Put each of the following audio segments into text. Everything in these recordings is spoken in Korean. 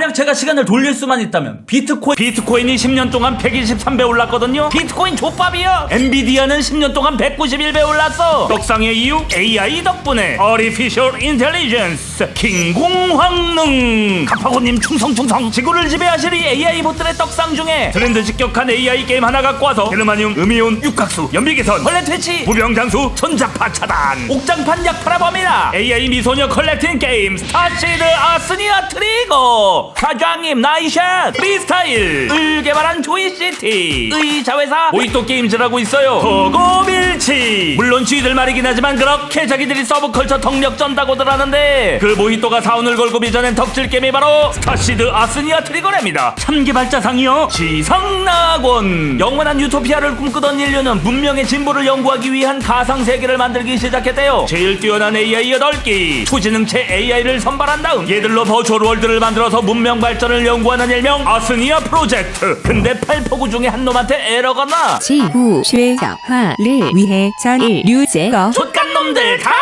만약 제가 시간을 돌릴 수만 있다면 비트코인 비트코인이 10년 동안 123배 올랐거든요. 비트코인 족밥이요. 엔비디아는 10년 동안 191배 올랐어. 떡상의 이유 AI 덕분에 Artificial Intelligence 킹공황능 카파고님 충성충성 지구를 지배하실 이 AI 보들의 떡상 중에 트렌드 직격한 AI 게임 하나 갖고 와서 게르마늄, 음이온, 육각수, 연비기선, 컬렉 퇴치, 무병장수, 전자파 차단, 옥장판 약 팔아봅니다. AI 미소녀 컬렉팅 게임 스타시드 아스니아 트리거 사장님 나이샷! 프리스타일! 을 개발한 조이시티! 의자회사! 모히또 게임즈라고 있어요. 허고밀치! 물론 쥐들 말이긴 하지만 그렇게 자기들이 서브컬처 덕력 쩐다고들 하는데 그 모히또가 사운을 걸고 빚어낸 덕질 게임이 바로 스타시드 아스니아 트리거랍니다. 참개발자상이요? 지성낙원! 영원한 유토피아를 꿈꾸던 인류는 문명의 진보를 연구하기 위한 가상 세계를 만들기 시작했대요. 제일 뛰어난 AI 8기! 초지능체 AI를 선발한 다음 얘들로 버추얼 월드를 만들어서 문명 발전을 연구하는 일명 아스니아 프로젝트. 근데 팔포구 중에 한 놈한테 에러가 나. 지구 최적화를 위해 전 인류 제거 족간 놈들 다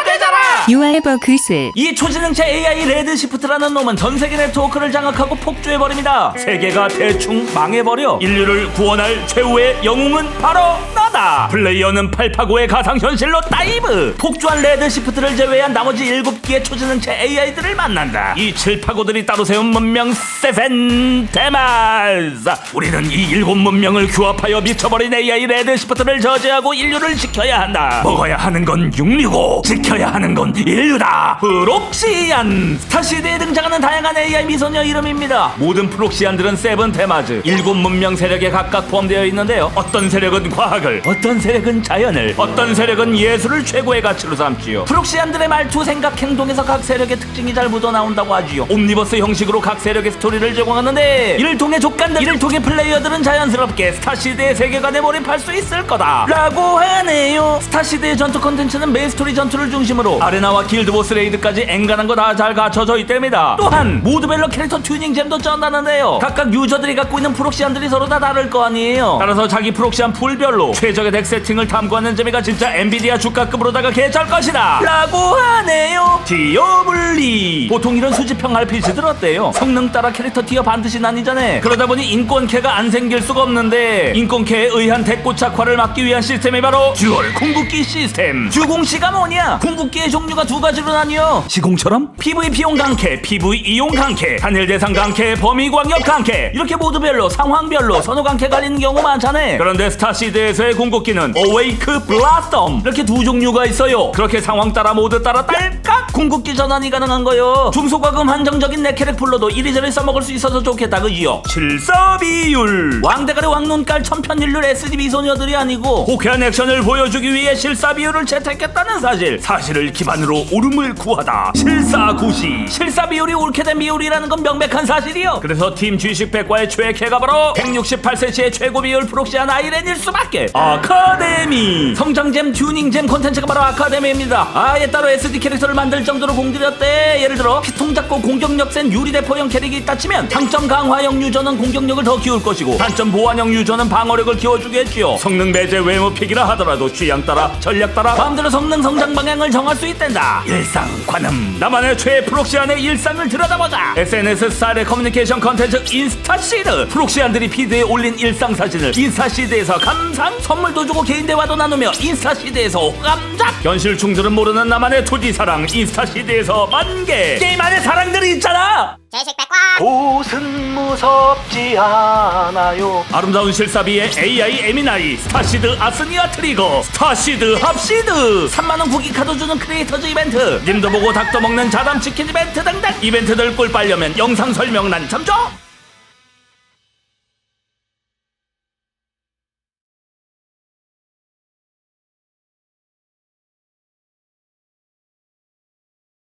되잖아. 유알버크스 이 초지능체 AI 레드 시프트라는 놈은 전 세계 네트워크를 장악하고 폭주해버립니다. 세계가 대충 망해버려. 인류를 구원할 최후의 영웅은 바로 나다. 플레이어는 팔파고의 가상현실로 다이브. 폭주한 레드 시프트를 제외한 나머지 7개의 초지능체 AI들을 만난다. 이 칠파고들이 따로 세운 문명 세븐 데마스. 우리는 이 일곱 문명을 규합하여 미쳐버린 AI 레드 시프트를 저지하고 인류를 지켜야 한다. 먹어야 하는 건 육류고 지켜야 하는 건 인류다. 프록시안 스타시드에 등장하는 다양한 AI 미소녀 이름입니다. 모든 프록시안들은 세븐 테마즈 일곱 문명 세력에 각각 포함되어 있는데요. 어떤 세력은 과학을, 어떤 세력은 자연을, 어떤 세력은 예술을 최고의 가치로 삼지요. 프록시안들의 말투, 생각, 행동에서 각 세력의 특징이 잘 묻어 나온다고 하지요. 옴니버스 형식으로 각 세력의 스토리를 제공하는데 이를 통해 족간들, 이를 통해 플레이어들은 자연스럽게 스타시드의 세계관에 몰입할 수 있을 거다. 라고 하네요. 스타시드의 전투 컨텐츠는 메인 스토리 전투를 중심으로 아레나 와 길드보스 레이드까지 앵간한 거 다 잘 갖춰져 있답니다. 또한 모드별로 캐릭터 튜닝잼도 쩐다는데요. 각각 유저들이 갖고 있는 프록시안들이 서로 다 다를 거 아니에요. 따라서 자기 프록시안 풀별로 최적의 덱 세팅을 탐구하는 재미가 진짜 엔비디아 주가급으로다가 개쩔 것이다. 라고 하네요. 디어블리. 보통 이런 수집형 RPG들 어때요? 성능 따라 캐릭터 티어 반드시 나뉘잖아. 그러다 보니 인권캐가 안 생길 수가 없는데 인권캐에 의한 덱 고착화를 막기 위한 시스템이 바로 듀얼 궁극기 시스템. 주공시가 뭐냐? 궁극기의 종류 가 두 가지로 나뉘어. 시공처럼 PVP용 강캐, PVE용 강캐, 단일 대상 강캐, 범위 광역 강캐 이렇게 모드별로 상황별로 선호 강캐 갈리는 경우 많잖아. 그런데 스타시드에서의 궁극기는 어웨이크 블라스톰 이렇게 두 종류가 있어요. 그렇게 상황 따라 모드 따라 딸깍 궁극기 전환이 가능한 거요. 중소과금 한정적인 내 캐릭 풀로도 이리저리 써먹을 수 있어서 좋겠다 그지요. 실사비율 왕대가리 왕눈깔 천편일률 SDB 소녀들이 아니고 호쾌한 액션을 보여주기 위해 실사비율을 채택했다는 사실 사실을 기반 으로 옳음을 구하다. 실사구시. 실사비율이 옳게 된 비율이라는 건 명백한 사실이요. 그래서 팀 G식 백과의 최애캐가 바로 168cm의 최고 비율 프록시안 아이렌일 수밖에 아카데미. 성장잼 튜닝잼 콘텐츠가 바로 아카데미입니다. 아예 따로 SD 캐릭터를 만들 정도로 공들였대. 예를 들어 피통 작고 공격력 센 유리대포형 캐릭이 있다 치면 장점 강화형 유저는 공격력을 더 키울 것이고 단점 보완형 유저는 방어력을 키워주겠지요. 성능 배제 외모 픽이라 하더라도 취향 따라 전략 따라 마음대로 성능 성장 방향을 정할 수 있 단다. 일상 관음 나만의 최애 프록시안의 일상을 들여다보자. SNS 스타일의 커뮤니케이션 컨텐츠 인스타시드. 프록시안들이 피드에 올린 일상 사진을 인스타시드에서 감상 선물도 주고 개인 대화도 나누며 인스타시드에서 호감작. 현실 충들은 모르는 나만의 투지 사랑 인스타시드에서 만개. 게임 안에 사랑들이 있잖아 제식백과 곳은 무섭지 않아요. 아름다운 실사비의 AI 에미나이 스타시드 아스니아 트리거. 스타시드 합시드! 3만원 구기 카드 주는 크리에이터즈 이벤트. 님도 보고 닭도 먹는 자담 치킨 이벤트 등등. 이벤트들 꿀 빨려면 영상 설명란 참조